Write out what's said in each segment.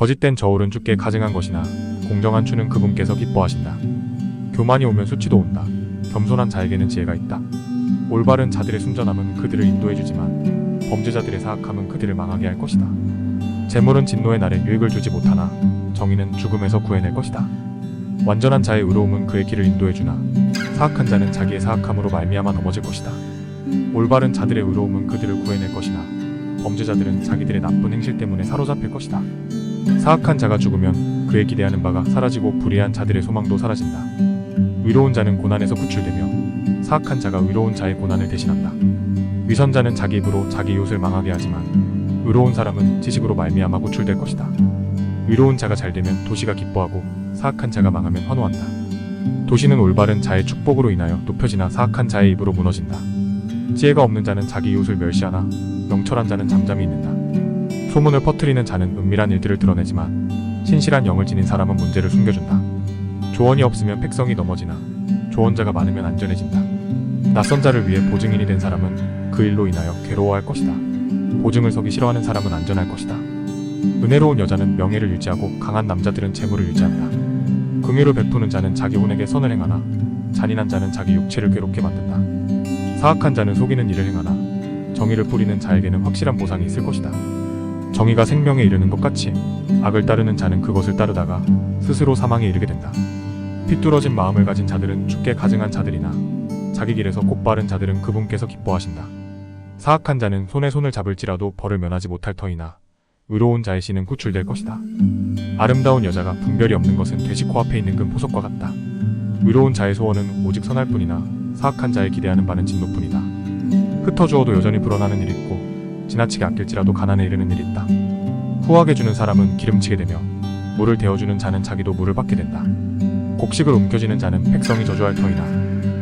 거짓된 저울은 주께 가증한 것이나 공정한 추는 그분께서 기뻐하신다. 교만이 오면 수치도 온다. 겸손한 자에게는 지혜가 있다. 올바른 자들의 순전함은 그들을 인도해주지만 범죄자들의 사악함은 그들을 망하게 할 것이다. 재물은 진노의 날에 유익을 주지 못하나 정의는 죽음에서 구해낼 것이다. 완전한 자의 의로움은 그의 길을 인도해주나 사악한 자는 자기의 사악함으로 말미암아 넘어질 것이다. 올바른 자들의 의로움은 그들을 구해낼 것이나 범죄자들은 자기들의 나쁜 행실 때문에 사로잡힐 것이다. 사악한 자가 죽으면 그의 기대하는 바가 사라지고 불의한 자들의 소망도 사라진다. 의로운 자는 고난에서 구출되며 사악한 자가 의로운 자의 고난을 대신한다. 위선자는 자기 입으로 자기 이웃을 망하게 하지만 의로운 사람은 지식으로 말미암아 구출될 것이다. 의로운 자가 잘 되면 도시가 기뻐하고 사악한 자가 망하면 환호한다. 도시는 올바른 자의 축복으로 인하여 높여지나 사악한 자의 입으로 무너진다. 지혜가 없는 자는 자기 이웃을 멸시하나 명철한 자는 잠잠히 있는다. 소문을 퍼뜨리는 자는 은밀한 일들을 드러내지만 신실한 영을 지닌 사람은 문제를 숨겨준다. 조언이 없으면 백성이 넘어지나 조언자가 많으면 안전해진다. 낯선 자를 위해 보증인이 된 사람은 그 일로 인하여 괴로워할 것이다. 보증을 서기 싫어하는 사람은 안전할 것이다. 은혜로운 여자는 명예를 유지하고 강한 남자들은 재물을 유지한다. 긍휼을 베푸는 자는 자기 혼에게 선을 행하나 잔인한 자는 자기 육체를 괴롭게 만든다. 사악한 자는 속이는 일을 행하나 정의를 뿌리는 자에게는 확실한 보상이 있을 것이다. 정의가 생명에 이르는 것 같이 악을 따르는 자는 그것을 따르다가 스스로 사망에 이르게 된다. 핏뚫어진 마음을 가진 자들은 죽게 가증한 자들이나 자기 길에서 곧바른 자들은 그분께서 기뻐하신다. 사악한 자는 손에 손을 잡을지라도 벌을 면하지 못할 터이나 의로운 자의 씨는 구출될 것이다. 아름다운 여자가 분별이 없는 것은 돼지 코앞에 있는 금 보석과 같다. 의로운 자의 소원은 오직 선할 뿐이나 사악한 자의 기대하는 바는 진노뿐이다. 흩어주어도 여전히 불어나는 일이 있고 지나치게 아낄지라도 가난에 이르는 일이 있다. 후하게 주는 사람은 기름치게 되며 물을 데워주는 자는 자기도 물을 받게 된다. 곡식을 움켜쥐는 자는 백성이 저주할 터이나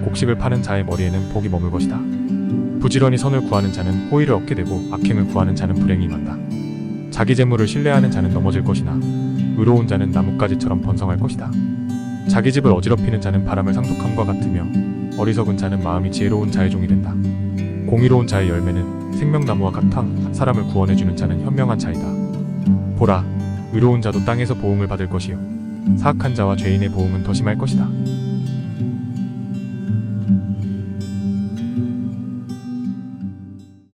곡식을 파는 자의 머리에는 복이 머물 것이다. 부지런히 선을 구하는 자는 호의를 얻게 되고 악행을 구하는 자는 불행이 임한다. 자기 재물을 신뢰하는 자는 넘어질 것이나 의로운 자는 나뭇가지처럼 번성할 것이다. 자기 집을 어지럽히는 자는 바람을 상속함과 같으며 어리석은 자는 마음이 지혜로운 자의 종이 된다. 공의로운 자의 열매는 생명나무와 같아 사람을 구원해주는 자는 현명한 자이다. 보라, 의로운 자도 땅에서 보응을 받을 것이요. 사악한 자와 죄인의 보응은 더 심할 것이다.